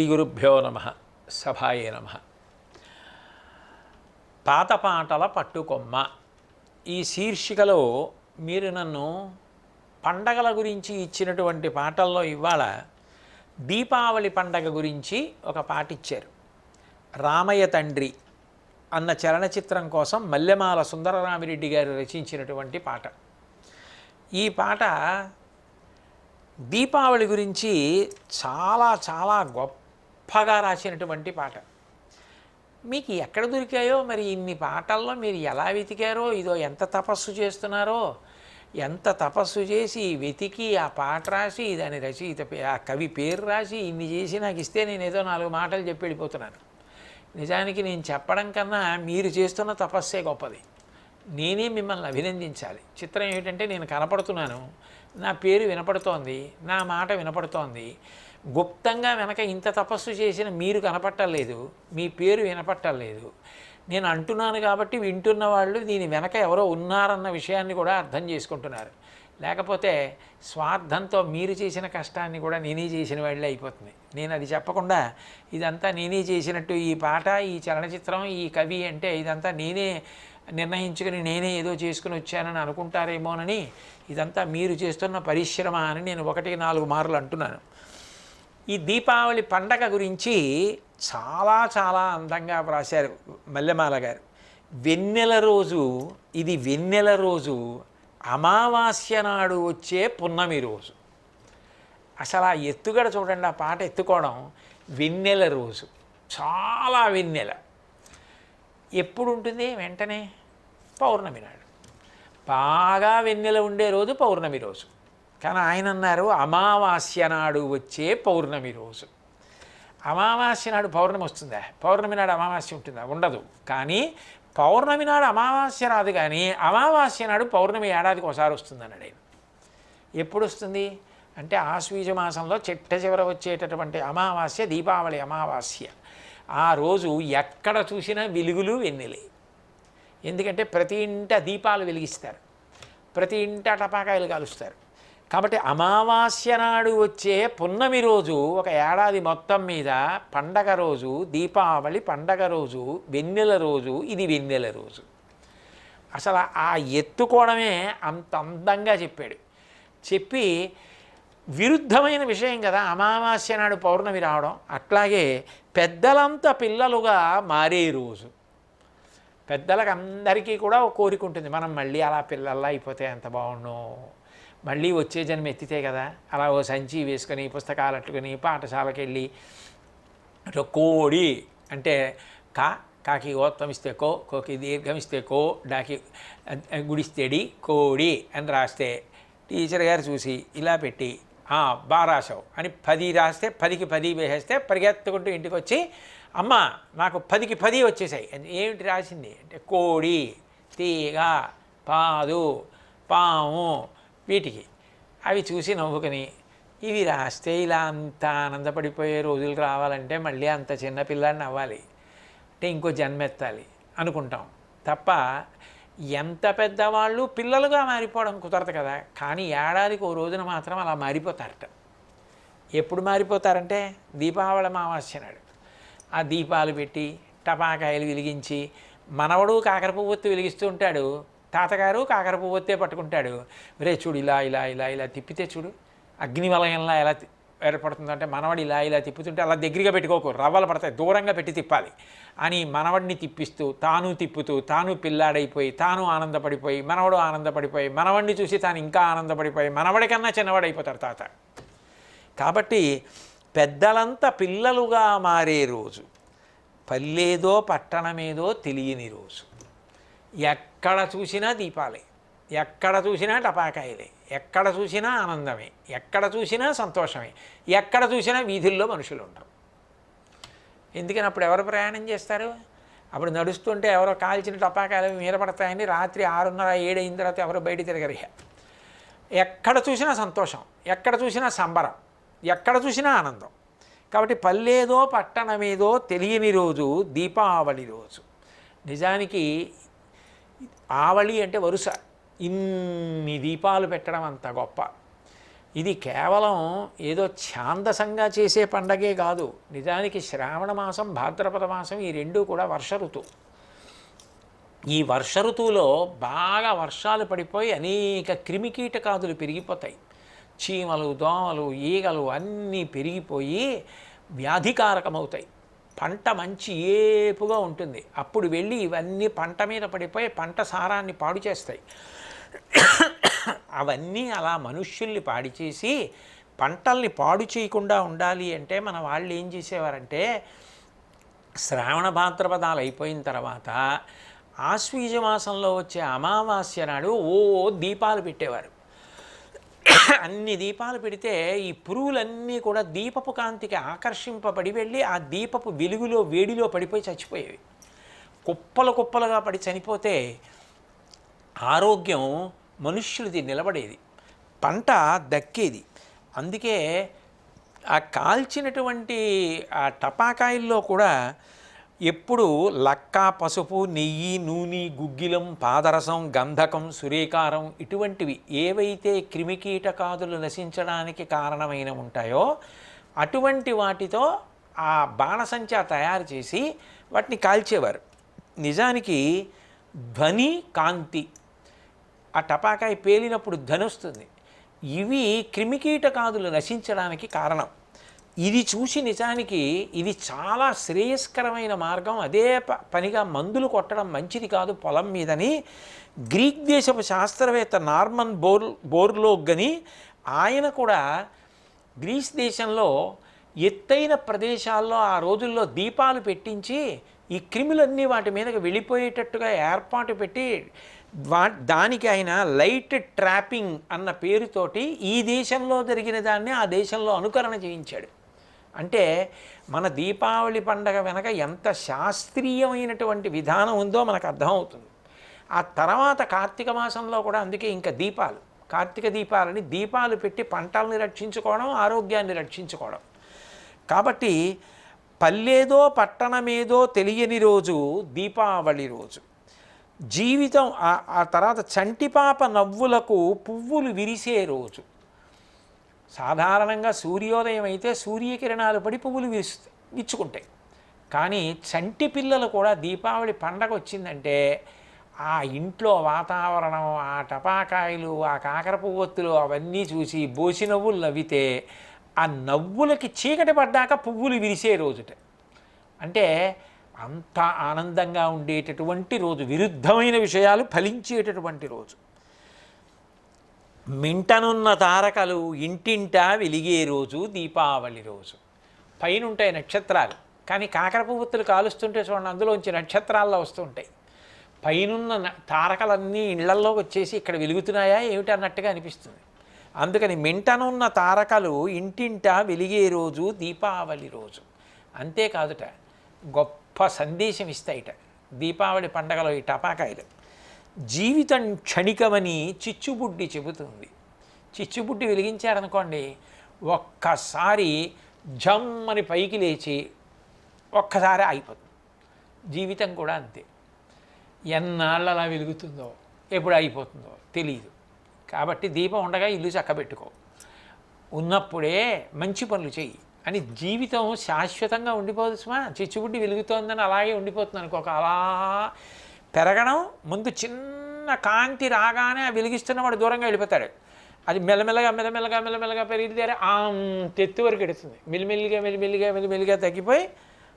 శ్రీ గురుభ్యో నమ సభాయే నమ. పాత పాటల పట్టుకొమ్మ. ఈ శీర్షికలో మీరు నన్ను పండగల గురించి ఇచ్చినటువంటి పాటల్లో ఇవాళ దీపావళి పండగ గురించి ఒక పాట ఇచ్చారు. రామయ్య తండ్రి అన్న చలనచిత్రం కోసం మల్లెమాల సుందరరామిరెడ్డి గారు రచించినటువంటి పాట. ఈ పాట దీపావళి గురించి చాలా చాలా గొప్ప గొప్పగా రాసినటువంటి పాట. మీకు ఎక్కడ దొరికాయో మరి ఇన్ని పాటల్లో మీరు ఎలా వెతికారో ఇదో ఎంత తపస్సు చేస్తున్నారో ఎంత తపస్సు చేసి వెతికి ఆ పాట రాసి దాని రచయిత పే- ఆ కవి పేరు రాసి ఇన్ని చేసి నాకు ఇస్తే నేను ఏదో నాలుగు మాటలు చెప్పి వెళ్ళిపోతున్నాను. నిజానికి నేను చెప్పడం కన్నా మీరు చేస్తున్న తపస్సే గొప్పది. నేనే మిమ్మల్ని అభినందించాలి. చిత్రం ఏమిటంటే నేను కనపడుతున్నాను నా పేరు వినపడుతోంది నా మాట వినపడుతోంది గుప్తంగా వెనక ఇంత తపస్సు చేసిన మీరు కనపట్టలేదు మీ పేరు వినపట్టలేదు. నేను అంటున్నాను కాబట్టి వింటున్న వాళ్ళు దీని వెనక ఎవరో ఉన్నారన్న విషయాన్ని కూడా అర్థం చేసుకుంటున్నారు. లేకపోతే స్వార్థంతో మీరు చేసిన కష్టాన్ని కూడా నేనే చేసిన వాళ్ళే అయిపోతుంది. నేను అది చెప్పకుండా ఇదంతా నేనే చేసినట్టు ఈ పాట ఈ చలనచిత్రం ఈ కవి అంటే ఇదంతా నేనే నిర్ణయించుకుని నేనే ఏదో చేసుకుని వచ్చానని అనుకుంటారేమోనని ఇదంతా మీరు చేస్తున్న పరిశ్రమ అని నేను ఒకటి నాలుగు మార్లు అంటున్నాను. ఈ దీపావళి పండగ గురించి చాలా చాలా అందంగా వ్రాశారు మల్లెమాల గారు. వెన్నెల రోజు ఇది వెన్నెల రోజు అమావాస్య నాడు వచ్చే పున్నమి రోజు. అసలు ఆ ఎత్తుగడ చూడండి ఆ పాట ఎత్తుకోవడం వెన్నెల రోజు. చాలా వెన్నెల. ఎప్పుడు ఉంటుంది వెంటనే పౌర్ణమి నాడు. బాగా వెన్నెల ఉండే రోజు పౌర్ణమి రోజు. కానీ ఆయన అన్నారు అమావాస్య నాడు వచ్చే పౌర్ణమి రోజు. అమావాస్య నాడు పౌర్ణమి వస్తుందా? పౌర్ణమి నాడు అమావాస్య ఉంటుందా? ఉండదు. కానీ పౌర్ణమి నాడు అమావాస్య రాదు కానీ అమావాస్య నాడు పౌర్ణమి ఏడాదికి ఒకసారి వస్తుంది అన్నాడు ఆయన. ఎప్పుడు వస్తుంది? అంటే ఆశ్వీజ మాసంలో చిట్ట చివర వచ్చేటటువంటి అమావాస్య దీపావళి అమావాస్య. ఆ రోజు ఎక్కడ చూసినా వెలుగులు వెన్నెలే. ఎందుకంటే ప్రతి ఇంట దీపాలు వెలిగిస్తారు. ప్రతి ఇంట టపాకాయలు కాలుస్తారు. కాబట్టి అమావాస్య నాడు వచ్చే పున్నమి రోజు ఒక ఏడాది మొత్తం మీద పండగ రోజు దీపావళి పండగ రోజు వెన్నెల రోజు ఇది వెన్నెల రోజు. అసలు ఆ ఎత్తుకోవడమే అంత అందంగా చెప్పాడు. చెప్పి విరుద్ధమైన విషయం కదా అమావాస్య నాడు పౌర్ణమి రావడం. అట్లాగే పెద్దలంతా పిల్లలుగా మారే రోజు. పెద్దలకు అందరికీ కూడా కోరిక ఉంటుంది. మనం మళ్ళీ అలా పిల్లల్లా అయిపోతే ఎంత బాగుండు? మళ్ళీ వచ్చే జన్మ ఎత్తితే కదా అలా ఓ సంచి వేసుకొని పుస్తకాలు అట్టుకొని పాఠశాలకు వెళ్ళి కోడి అంటే కా కాకి ఓత్తం ఇస్తే కో కోకి దీర్ఘం ఇస్తే కో డాకి గుడిస్తేడి కోడి అని రాస్తే టీచర్ గారు చూసి ఇలా పెట్టి బా రాసావు అని పది రాస్తే పదికి పది వేసేస్తే పరిగెత్తుకుంటూ ఇంటికి వచ్చి అమ్మ నాకు పదికి పది వచ్చేసాయి. ఏమిటి రాసింది? అంటే కోడి తీగ పాదు పాము వీటికి. అవి చూసి నవ్వుకొని ఇవి రాస్తే ఇలా అంత ఆనందపడిపోయే రోజులు రావాలంటే మళ్ళీ అంత చిన్న పిల్లాడిని అవ్వాలి అంటే ఇంకో జన్మెత్తాలి అనుకుంటాం. తప్ప ఎంత పెద్దవాళ్ళు పిల్లలుగా మారిపోవడం కుదరదు కదా. కానీ ఏడాదికి ఓ రోజున మాత్రం అలా మారిపోతారట. ఎప్పుడు మారిపోతారంటే దీపావళి అమావాస్య నాడు. ఆ దీపాలు పెట్టి టపాకాయలు వెలిగించి మనవడు కాకర పువ్వొత్తు వెలిగిస్తూ ఉంటాడు. తాతగారు కాకర పువ్వొత్తే పట్టుకుంటాడు. రే చూడు ఇలా ఇలా ఇలా ఇలా తిప్పితే చూడు. అగ్నివలయంలా ఎలా ఏర్పడుతుందంటే మనవడు ఇలా ఇలా తిప్పుతుంటే అలా దగ్గరగా పెట్టుకోకు. రవ్వలు పడతాయి. దూరంగా పెట్టి తిప్పాలి. అని మనవడిని తిప్పిస్తూ తాను తిప్పుతూ తాను పిల్లాడైపోయి తాను ఆనందపడిపోయి మనవడు ఆనందపడిపోయి మనవడిని చూసి తాను ఇంకా ఆనందపడిపోయి మనవడికన్నా చిన్నవాడైపోతారు చిన్నవాడైపోతాడు తాత. కాబట్టి పెద్దలంతా పిల్లలుగా మారే రోజు. పల్లెదో పట్టణమేదో తెలియని రోజు. ఎక్కడ చూసినా దీపాలే. ఎక్కడ చూసినా టపాకాయలే. ఎక్కడ చూసినా ఆనందమే. ఎక్కడ చూసినా సంతోషమే. ఎక్కడ చూసినా వీధుల్లో మనుషులు ఉండరు ఎందుకని అప్పుడు ఎవరు ప్రయాణం చేస్తారు? అప్పుడు నడుస్తుంటే ఎవరో కాల్చిన టపాకాయలు మీద పడతాయని రాత్రి ఆరున్నర ఏడు అయిన తర్వాత ఎవరు బయట తిరగరు ఎక్కడ చూసినా సంతోషం. ఎక్కడ చూసినా సంబరం. ఎక్కడ చూసినా ఆనందం. కాబట్టి పల్లెదో పట్టణమేదో తెలియని రోజు దీపావళి రోజు. నిజానికి ఆవళి అంటే వరుస. ఇన్ని దీపాలు పెట్టడం అంత గొప్ప. ఇది కేవలం ఏదో ఛాందసంగా చేసే పండగే కాదు. నిజానికి శ్రావణ మాసం భాద్రపద మాసం ఈ రెండూ కూడా వర్ష ఋతువు ఈ వర్ష ఋతువులో బాగా వర్షాలు పడిపోయి అనేక క్రిమికీటకాదులు పెరిగిపోతాయి. చీమలు దోమలు ఈగలు అన్నీ పెరిగిపోయి వ్యాధికారకమవుతాయి. పంట మంచి ఏపుగా ఉంటుంది. అప్పుడు వెళ్ళి ఇవన్నీ పంట మీద పడిపోయి పంట సారాన్ని పాడు చేస్తాయి. అవన్నీ అలా మనుష్యుల్ని పాడి చేసి పంటల్ని పాడు చేయకుండా ఉండాలి అంటే మన వాళ్ళు ఏం చేసేవారంటే శ్రావణ భాద్రపదాలు అయిపోయిన తర్వాత ఆశ్వీజ మాసంలో వచ్చే అమావాస్య నాడు ఓ దీపాలు పెట్టేవారు. అన్ని దీపాలు పెడితే ఈ పురుగులన్నీ కూడా దీపపు కాంతికి ఆకర్షింపబడి వెళ్ళి ఆ దీపపు వెలుగులో వేడిలో పడిపోయి చచ్చిపోయేవి. కుప్పలు కుప్పలుగా పడి చనిపోతే ఆరోగ్యం మనుష్యులది నిలబడేది. పంట దక్కేది. అందుకే ఆ కాల్చినటువంటి ఆ టపాకాయల్లో కూడా ఎప్పుడు లక్క పసుపు నెయ్యి నూనె గుగ్గిలం పాదరసం గంధకం సురేకారం ఇటువంటివి ఏవైతే క్రిమికీటకాదులు నశించడానికి కారణమైన ఉంటాయో అటువంటి వాటితో ఆ బాణసంచ తయారు చేసి వాటిని కాల్చేవారు. నిజానికి ధ్వని కాంతి ఆ టపాకాయ పేలినప్పుడు ధ్వని వస్తుంది. ఇవి క్రిమికీటకాదులు నశించడానికి కారణం. ఇది చూసి నిజానికి ఇది చాలా శ్రేయస్కరమైన మార్గం. అదే ప- పనిగా మందులు కొట్టడం మంచిది కాదు పొలం మీదని గ్రీక్ దేశపు శాస్త్రవేత్త నార్మన్ బోర్ బోర్లోగ్ అని ఆయన కూడా గ్రీస్ దేశంలో ఎత్తైన ప్రదేశాల్లో ఆ రోజుల్లో దీపాలు పెట్టించి ఈ క్రిములన్నీ వాటి మీదకి వెళ్ళిపోయేటట్టుగా ఏర్పాటు పెట్టి వా దానికి ఆయన లైట్ ట్రాపింగ్ అన్న పేరుతోటి ఈ దేశంలో జరిగిన దాన్ని ఆ దేశంలో అనుకరణ చేయించాడు. అంటే మన దీపావళి పండగ వెనక ఎంత శాస్త్రీయమైనటువంటి విధానం ఉందో మనకు అర్థమవుతుంది. ఆ తర్వాత కార్తీక మాసంలో కూడా అందుకే ఇంకా దీపాలు. కార్తీక దీపాలని దీపాలు పెట్టి పంటల్ని రక్షించుకోవడం ఆరోగ్యాన్ని రక్షించుకోవడం. కాబట్టి పల్లెదో పట్టణమేదో తెలియని రోజు దీపావళి రోజు. జీవితం ఆ తర్వాత చంటిపాప నవ్వులకు పువ్వులు విరిసే రోజు. సాధారణంగా సూర్యోదయం అయితే సూర్యకిరణాలు పడి పువ్వులు విరుస్తు విచ్చుకుంటాయి కానీ చంటి పిల్లలు కూడా దీపావళి పండగ వచ్చిందంటే ఆ ఇంట్లో వాతావరణం ఆ టపాకాయలు ఆ కాకర పువ్వొత్తులు అవన్నీ చూసి బోసి నవ్వులు నవ్వితే ఆ నవ్వులకి చీకటి పడ్డాక పువ్వులు విరిసే రోజుట. అంటే అంత ఆనందంగా ఉండేటటువంటి రోజు విరుద్ధమైన విషయాలు ఫలించేటటువంటి రోజు. మింటనున్న తారకలు ఇంటింటా వెలిగే రోజు దీపావళి రోజు. పైన ఉంటాయి నక్షత్రాలు. కానీ కాకర పువ్వుతులు కాలుస్తుంటే చూడండి అందులోంచి నక్షత్రాల్లో వస్తుంటాయి. పైనున్న తారకలన్నీ ఇళ్ళల్లోకి వచ్చేసి ఇక్కడ వెలుగుతున్నాయా ఏమిటి అన్నట్టుగా అనిపిస్తుంది. అందుకని మింటనున్న తారకలు ఇంటింటా వెలిగే రోజు దీపావళి రోజు. అంతేకాదుట గొప్ప సందేశం ఇస్తాయిట. దీపావళి పండగలో ఈ టపాకాయలు. జీవితం క్షణికమని చిచ్చుబుడ్డి చెబుతుంది. చిచ్చుబుడ్డి వెలిగించారనుకోండి ఒక్కసారి జమ్మని పైకి లేచి ఒక్కసారి అయిపోతుంది జీవితం కూడా అంతే. ఎన్నాళ్ళు అలా వెలుగుతుందో ఎప్పుడు అయిపోతుందో తెలియదు కాబట్టి దీపం ఉండగా ఇల్లు చక్కబెట్టుకో. ఉన్నప్పుడే మంచి పనులు చెయ్యి. అని జీవితం శాశ్వతంగా ఉండిపోదు సుమా. చిచ్చుబుడ్డి వెలుగుతోందని అలాగే ఉండిపోతుంది అనుకో ఒక అలా పెరగడం ముందు చిన్న కాంతి రాగానే ఆ వెలిగిస్తున్నవాడు దూరంగా వెళ్ళిపోతాడు. అది మెల్లమెల్లగా మెల్లమెల్లగా మెల్లమెల్లగా పెరిగితే ఆ తెత్తు వరకు ఎడుతుంది మెల్లిమెల్లిగా మెల్లిమెల్లిగా మెల్లిమెల్లిగా తగ్గిపోయి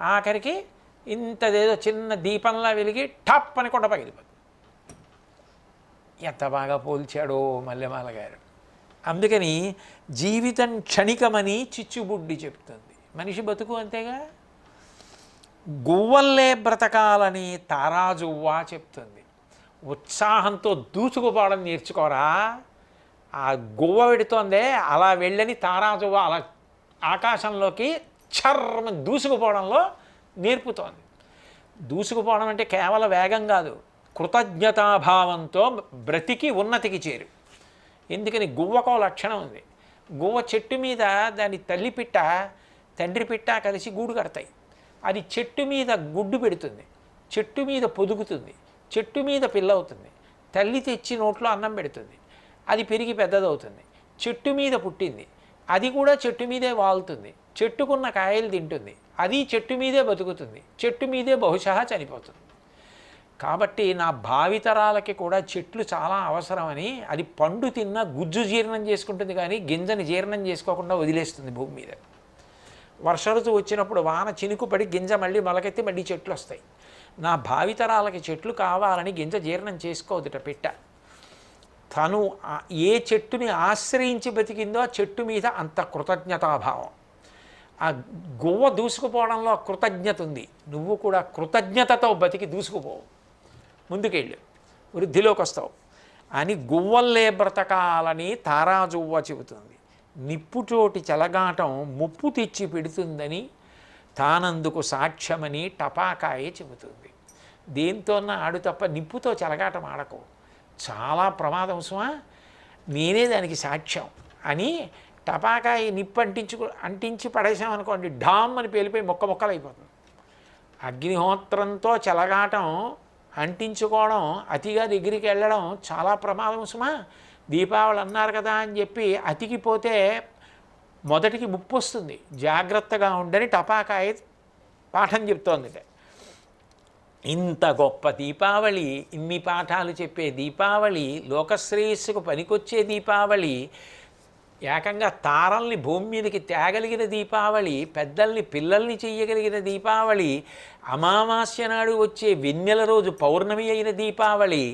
ఆఖరికి ఇంతదేదో చిన్న దీపంలా వెలిగి టప్ అని కొండ పగిలిపోతుంది ఎంత బాగా పోల్చాడో మల్లెమాల గారు. అందుకని జీవితం క్షణికమని చిచ్చుబుడ్డి చెప్తుంది. మనిషి బతుకు అంతేగా? గువ్వల్లే బ్రతకాలని తారాజువ్వా చెప్తుంది. ఉత్సాహంతో దూసుకుపోవడం నేర్చుకోరా. ఆ గువ్వ పెడుతోందే అలా వెళ్ళని తారాజువ్వ అలా ఆకాశంలోకి చర్మ దూసుకుపోవడంలో నేర్పుతోంది. దూసుకుపోవడం అంటే కేవలం వేగం కాదు కృతజ్ఞతాభావంతో బ్రతికి ఉన్నతికి చేరు. ఎందుకని గువ్వకో లక్షణం ఉంది. గువ్వ చెట్టు మీద దాని తల్లి పిట్ట తండ్రి పిట్ట కలిసి గూడు కడతాయి. అది చెట్టు మీద గుడ్డు పెడుతుంది. చెట్టు మీద పొదుగుతుంది. చెట్టు మీద పిల్లవుతుంది. తల్లి తెచ్చి నోట్లో అన్నం పెడుతుంది. అది పెరిగి పెద్దదవుతుంది. చెట్టు మీద పుట్టింది. అది కూడా చెట్టు మీదే వాలుతుంది చెట్టుకున్న కాయలు తింటుంది. అది చెట్టు మీదే బతుకుతుంది. చెట్టు మీదే బహుశా చనిపోతుంది. కాబట్టి నా భావితరాలకి కూడా చెట్లు చాలా అవసరమని అది పండు తిన్న గుజ్జు జీర్ణం చేసుకుంటుంది కానీ గింజని జీర్ణం చేసుకోకుండా వదిలేస్తుంది భూమి మీద. వర్ష ఋతువు వచ్చినప్పుడు వాన చినుకు పడి గింజ మళ్ళీ మొలకెత్తి మళ్ళీ చెట్లు వస్తాయి. నా భావితరాలకి చెట్లు కావాలని గింజ జీర్ణం చేసుకోదుట పెట్ట. తను ఏ చెట్టుని ఆశ్రయించి బతికిందో ఆ చెట్టు మీద అంత కృతజ్ఞతాభావం. ఆ గువ్వ దూసుకుపోవడంలో కృతజ్ఞత ఉంది. నువ్వు కూడా కృతజ్ఞతతో బతికి దూసుకుపోవు ముందుకెళ్ళు. వృద్ధిలోకి వస్తావు అని గువ్వల్లే బ్రతకాలని తారాజువ్వ చెబుతుంది. నిప్పుచోటి చెలగాటం ముప్పు తెచ్చి పెడుతుందని తానందుకు సాక్ష్యమని టపాకాయే చెబుతుంది. దేంతోన్నా ఆడు తప్ప నిప్పుతో చెలగాటం ఆడకు. చాలా ప్రమాదం సుమా నేనే దానికి సాక్ష్యం అని టపాకాయ నిప్పు అంటించుకు అంటించి పడేసామనుకోండి ఢామ్ అని పేలిపోయి మొక్క మొక్కలైపోతుంది. అయిపోతుంది అగ్నిహోత్రంతో చెలగాటం అంటించుకోవడం అతిగా దగ్గరికి వెళ్ళడం చాలా ప్రమాదం సుమా. దీపావళి అన్నారు కదా అని చెప్పి అతికిపోతే మొదటికి ముప్పు వస్తుంది. జాగ్రత్తగా ఉండని టపాకాయ పాఠం చెప్తోంది ఇంత గొప్ప దీపావళి ఇన్ని పాఠాలు చెప్పే దీపావళి లోకశ్రేయస్సుకు పనికొచ్చే దీపావళి ఏకంగా తారల్ని భూమి మీదకి తేగలిగిన దీపావళి పెద్దల్ని పిల్లల్ని చెయ్యగలిగిన దీపావళి అమావాస్య నాడు వచ్చే వెన్నెల రోజు పౌర్ణమి అయిన దీపావళి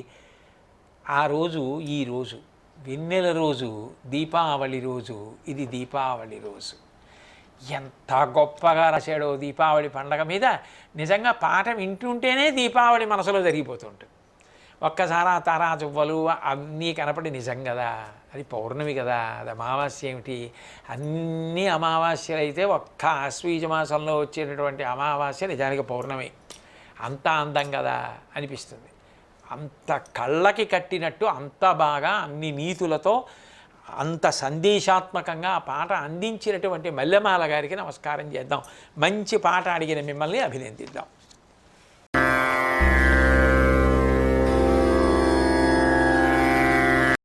ఆ రోజు ఈ రోజు. వెన్నెల రోజు దీపావళి రోజు ఇది దీపావళి రోజు. ఎంత గొప్పగా రాశాడో దీపావళి పండగ మీద నిజంగా పాట వింటుంటేనే దీపావళి మనసులో జరిగిపోతుంటుంది. ఒక్కసారి ఆ తారా చువ్వలు అన్నీ కనపడి నిజం కదా అది పౌర్ణమి కదా అది అమావాస్య ఏమిటి? అన్ని అమావాస్యలు అయితే ఒక్క ఆశ్వీజ మాసంలో వచ్చేటటువంటి అమావాస్య నిజానికి పౌర్ణమి. అంత అందం కదా అనిపిస్తుంది. అంత కళ్ళకి కట్టినట్టు అంత బాగా అన్ని నీతులతో అంత సందేశాత్మకంగా ఆ పాట అందించినటువంటి మల్లెమాల గారికి నమస్కారం చేద్దాం. మంచి పాట అడిగిన మిమ్మల్ని అభినందిద్దాం.